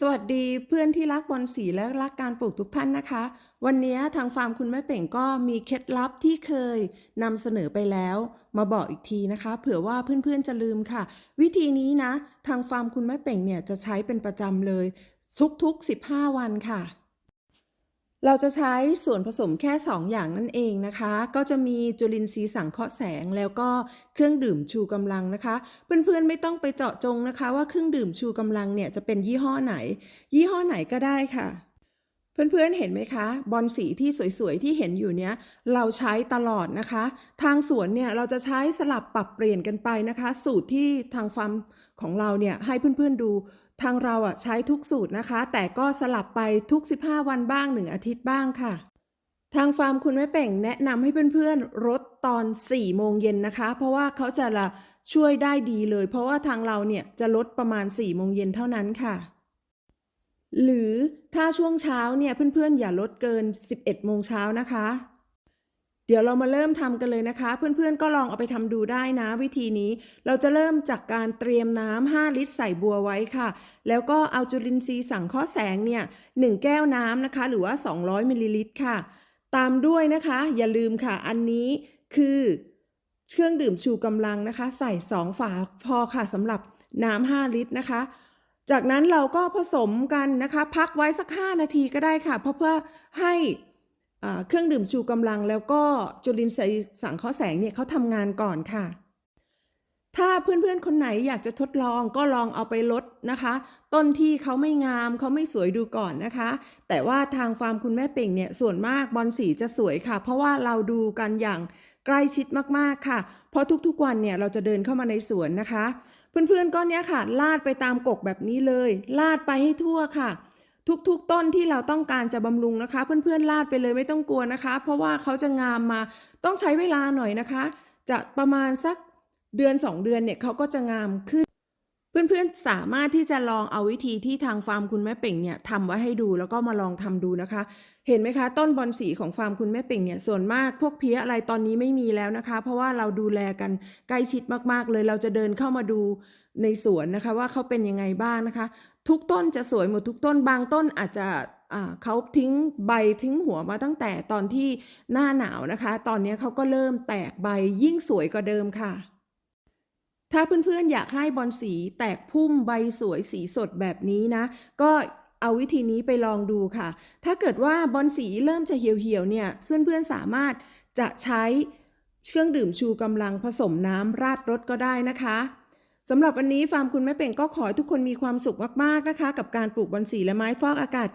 สวัสดีเพื่อนที่รักบอลสีและรักการปลูกทุกท่านนะคะ วันนี้ทางฟาร์มคุณแม่เป่งก็มีเคล็ดลับที่เคยนำเสนอไปแล้ว มาบอกอีกทีนะคะ เผื่อว่าเพื่อนๆจะลืมค่ะ วิธีนี้นะ ทางฟาร์มคุณแม่เป่งเนี่ยจะใช้เป็นประจำเลย ทุกๆ 15 วันค่ะ เราจะใช้ส่วนผสมแค่ 2 อย่างนั่นเองนะคะ ก็จะมีจุลินทรีย์สังเคราะห์แสงแล้วก็เครื่องดื่มชูกำลังนะคะ เพื่อนๆไม่ต้องไปเจาะจงนะคะ ว่าเครื่องดื่มชูกำลังเนี่ยจะเป็นยี่ห้อไหน ยี่ห้อไหนก็ได้ค่ะ เพื่อนๆเห็นไหมคะ บอลสีที่สวยๆที่เห็นอยู่เนี้ยเราใช้ตลอดนะคะ ทางสวนเนี่ยเราจะใช้สลับปรับเปลี่ยนกันไปนะคะ สูตรที่ทางฟาร์มของเราเนี่ยให้เพื่อนๆดู ทางเราอะใช้ทุกสูตรนะคะ แต่ก็สลับไปทุก 15 วันบ้าง 1 อาทิตย์บ้างค่ะ ทางฟาร์มคุณแม่เป่งแนะนำให้เพื่อนๆรดตอน 4 โมงเย็นนะคะ เพราะว่าเขาจะละช่วยได้ดีเลย เพราะว่าทางเราเนี่ยจะลดประมาณ 4 โมงเย็นเท่านั้นค่ะ หรือถ้าช่วงเช้าเนี่ยเพื่อนๆอย่าลดเกิน 11 โมงเช้านะคะ เดี๋ยวเรามาเริ่มทำกันเลยนะคะ เพื่อนๆก็ลองเอาไปทำดูได้นะ วิธีนี้ เราจะเริ่มจากการเตรียมน้ำ5ลิตรใส่บัวไว้ค่ะ แล้วก็เอาจุลินทรีย์สังเคราะห์แสงเนี่ย1แก้วน้ำนะคะ หรือว่า 200มิลลิลิตรค่ะ ตามด้วยนะคะ อย่าลืมค่ะ อันนี้คือเครื่องดื่มชูกำลังนะคะ ใส่ 2 ฝาพอค่ะสำหรับน้ำ5ลิตรนะคะจากนั้นเราก็ผสมกันนะคะ พักไว้สัก 5 นาทีก็ได้ค่ะ เพราะเพื่อให้ เครื่องดื่มชูกำลังแล้วก็จุลินทรีย์สังเคราะห์แสงเนี่ยเขาทำงานก่อนค่ะ ถ้าเพื่อนๆ คนไหนอยากจะทดลองก็ลองเอาไปลดนะคะ ต้นที่เขาไม่งามเขาไม่สวยดูก่อนนะคะ แต่ว่าทางฟาร์มคุณแม่เป่งเนี่ยส่วนมากบอลสีจะสวยค่ะ เพราะว่าเราดูกันอย่างใกล้ชิดมากๆค่ะ เพราะทุกๆวันเนี่ยเราจะเดินเข้ามาในสวนนะคะ เพื่อนๆก็เนี้ยค่ะ ลาดไปตามกกแบบนี้เลย ลาดไปให้ทั่วค่ะ ทุกๆ ต้นที่เราต้องการจะบำรุงนะคะ เพื่อนๆลาดไปเลยไม่ต้องกลัวนะคะ เพราะว่าเขาจะงามมาต้องใช้เวลาหน่อยนะคะ จะประมาณสักเดือน 2 เดือนเนี่ยเขาก็จะงามขึ้น เพื่อนๆ สามารถที่จะลองเอาวิธีที่ทางฟาร์มคุณแม่เป่งเนี่ยทำไว้ให้ดูแล้วก็มาลองทำดูนะคะ เห็นไหมคะ ต้นบอนสีของฟาร์มคุณแม่เป่งเนี่ยส่วนมากพวกเพี้ยอะไรตอนนี้ไม่มีแล้วนะคะ เพราะว่าเราดูแลกันใกล้ชิดมากๆเลย เราจะเดินเข้ามาดูในสวนนะคะ ว่าเขาเป็นยังไงบ้างนะคะ ทุกต้นจะสวยหมดทุกต้นบางต้นอาจจะเขาทิ้งใบทิ้งหัวมาตั้งแต่ตอนที่หน้าหนาวนะคะ ตอนนี้เขาก็เริ่มแตกใบยิ่งสวยกว่าเดิมค่ะ ถ้าเพื่อนๆอยากให้บอลสีแตกพุ่มใบสวยสีสดแบบนี้นะ ก็เอาวิธีนี้ไปลองดูค่ะ ถ้าเกิดว่าบอลสีเริ่มจะเหี่ยวๆเนี่ยเพื่อนๆสามารถจะใช้เครื่องดื่มชูกำลังผสมน้ำราดรถก็ได้นะคะสำหรับวันนี้ฟาร์มคุณแม่เป่งก็ขอให้ทุกคนมีความสุขมากๆนะคะ กับการปลูกบอลสีและไม้ฟอกอากาศ